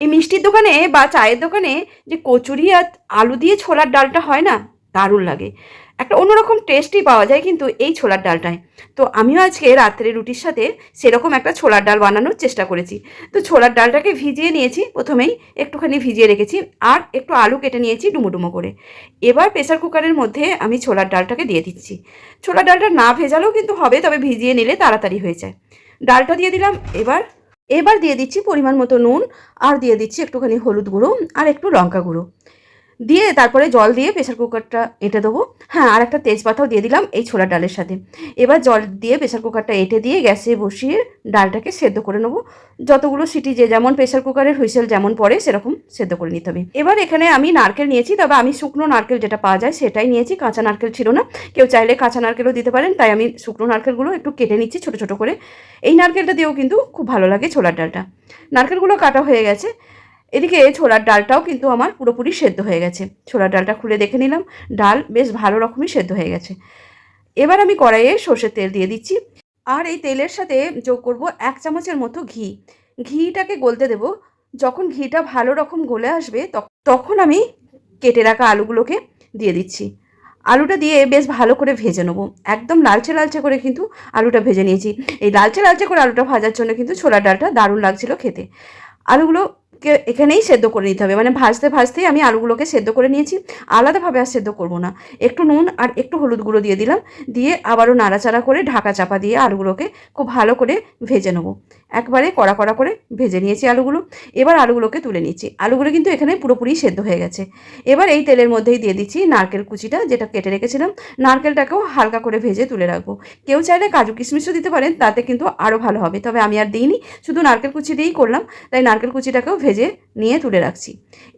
এই মিষ্টির দোকানে বা চায়ের দোকানে যে কচুরি আর আলু দিয়ে ছোলার ডালটা হয় না, দারুণ লাগে। একটা অন্যরকম টেস্টই পাওয়া যায় কিন্তু এই ছোলার ডালটায়। তো আমিও আজকে রাত্রে রুটির সাথে সেরকম একটা ছোলার ডাল বানানোর চেষ্টা করেছি। তো ছোলার ডালটাকে ভিজিয়ে নিয়েছি, প্রথমেই একটুখানি ভিজিয়ে রেখেছি আর একটু আলু কেটে নিয়েছি ডুমো করে। এবার প্রেসার কুকারের মধ্যে আমি ছোলার ডালটাকে দিয়ে দিচ্ছি। ছোলার ডালটা না ভেজালেও কিন্তু হবে, তবে ভিজিয়ে নিলে তাড়াতাড়ি হয়ে যায়। ডালটা দিয়ে দিলাম, এবার এবার দিয়ে দিচ্ছি পরিমাণ মতো নুন, আর দিয়ে দিচ্ছি একটুখানি হলুদ গুঁড়ো, আর একটু লঙ্কা গুঁড়ো। দিয়ে তারপরে জল দিয়ে প্রেসার কুকারটা এঁটে দেবো। হ্যাঁ আর একটা তেজপাতাও দিয়ে দিলাম এই ছোলার ডালের সাথে। এবার জল দিয়ে প্রেসার কুকারটা এঁটে দিয়ে গ্যাসে বসিয়ে ডালটাকে সেদ্ধ করে নেব। যতগুলো সিটি যে যেমন প্রেসার কুকারের হুইসেল যেমন পড়ে, সেরকম সেদ্ধ করে নিতে হবে। এবার এখানে আমি নারকেল নিয়েছি, তবে আমি শুকনো নারকেল যেটা পাওয়া যায় সেটাই নিয়েছি, কাঁচা নারকেল ছিল না। কেউ চাইলে কাঁচা নারকেলও দিতে পারেন, তাই আমি শুকনো নারকেলগুলো একটু কেটে নিচ্ছি ছোটো ছোটো করে। এই নারকেলটা দিয়েও কিন্তু খুব ভালো লাগে ছোলার ডালটা। নারকেলগুলো কাটা হয়ে গেছে। এদিকে ছোলার ডালটাও কিন্তু আমার পুরোপুরি সেদ্ধ হয়ে গেছে। ছোলার ডালটা খুলে দেখে নিলাম, ডাল বেশ ভালো রকমই সেদ্ধ হয়ে গেছে। এবার আমি কড়াইয়ে সর্ষের তেল দিয়ে দিচ্ছি। আর এই তেলের সাথে যোগ করব এক চামচের মতো ঘি। ঘিটাকে গলতে দেব। যখন ঘিটা ভালো রকম গলে আসবে তখন আমি কেটে রাখা আলুগুলোকে দিয়ে দিচ্ছি। আলুটা দিয়ে বেশ ভালো করে ভেজে নেব। একদম লালচে লালচে করে কিন্তু আলুটা ভেজে নিয়েছি। এই লালচে লালচে করে আলুটা ভাজার জন্য কিন্তু ছোলার ডালটা দারুণ লাগছিল খেতে। আলুগুলোকে এখানেই সেদ্ধ করে নিতে হবে। মানে ভাজতে ভাজতেই আমি আলুগুলোকে সেদ্ধ করে নিয়েছি। আলাদাভাবে আর সেদ্ধ করব না। একটু নুন আর একটু হলুদ গুঁড়ো দিয়ে দিলাম। দিয়ে আবারও নাড়াচাড়া করে ঢাকা চাপা দিয়ে আলুগুলোকে খুব ভালো করে ভেজে নেব। একবারে কড়া কড়া করে ভেজে নিয়েছি আলুগুলো। এবার আলুগুলোকে তুলে নিচ্ছি। আলুগুলো কিন্তু এখানে পুরোপুরি সেদ্ধ হয়ে গেছে। এবার এই তেলের মধ্যেই দিয়ে দিচ্ছি নারকেল কুচিটা, যেটা কেটে রেখেছিলাম। নারকেলটাকেও হালকা করে ভেজে তুলে রাখব। কেউ চাইলে কাজু কিশমিশও দিতে পারেন, তাতে কিন্তু আরও ভালো হবে। তবে আমি আর দিইনি। শুধু নারকেল কুচি দিয়েই করলাম। তাই নারকেল কুচিটাকেও ভেজে নিয়ে তুলে রাখছি।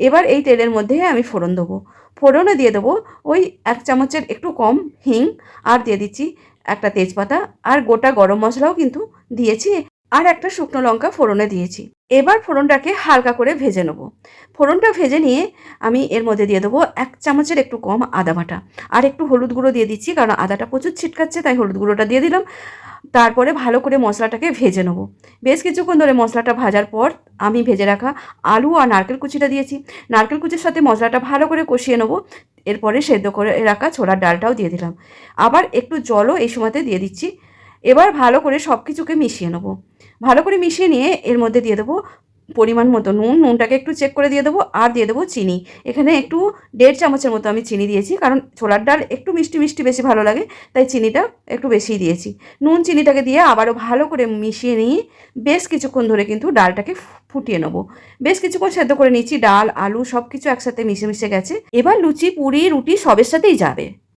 এবার এই তেলের মধ্যে আমি ফোড়ন দেবো। ফোড়নে দিয়ে দেবো ওই এক চামচের একটু কম হিং আর দিয়ে দিচ্ছি একটা তেজপাতা। আর গোটা গরম মশলাও কিন্তু দিয়েছি। আর একটা শুকনো লঙ্কা ফোড়নে দিয়েছি। এবার ফোড়নটাকে হালকা করে ভেজে নেব। ফোড়নটা ভেজে নিয়ে আমি এর মধ্যে দিয়ে দেবো এক চামচের একটু কম আদা বাটা। আর একটু হলুদ গুঁড়ো দিয়ে দিচ্ছি, কারণ আদাটা প্রচুর ছিটকাচ্ছে, তাই হলুদ গুঁড়োটা দিয়ে দিলাম। তারপরে ভালো করে মশলাটাকে ভেজে নেব। বেশ কিছুক্ষণ ধরে মশলাটা ভাজার পর আমি ভেজে রাখা আলু আর নারকেল কুচিটা দিয়েছি। নারকেল কুচির সাথে মশলাটা ভালো করে কষিয়ে নেব। এরপরে সেদ্ধ করে রাখা ছোলার ডালটাও দিয়ে দিলাম। আবার একটু জলও এই সময়তে দিয়ে দিচ্ছি। এবার ভালো করে সব কিছুকে মিশিয়ে নেব। ভালো করে মিশিয়ে নিয়ে এর মধ্যে দিয়ে দেবো পরিমাণ মতো নুন, নুনটাকে একটু চেক করে দিয়ে দেবো আর দিয়ে দেবো চিনি। এখানে একটু দেড় চামচের মতো আমি চিনি দিয়েছি, কারণ ছোলার ডাল একটু মিষ্টি মিষ্টি বেশি ভালো লাগে, তাই চিনিটা একটু বেশিই দিয়েছি। নুন, চিনিটাকে দিয়ে আবারও ভালো করে মিশিয়ে নিয়ে বেশ কিছুক্ষণ ধরে কিন্তু ডালটাকে ফুটিয়ে নেব। বেশ কিছুক্ষণ সেদ্ধ করে নিচ্ছি ডাল, আলু সব কিছু একসাথে মিশে মিশে গেছে। এবার লুচি, পুরি, রুটি সবের সাথেই যাবে।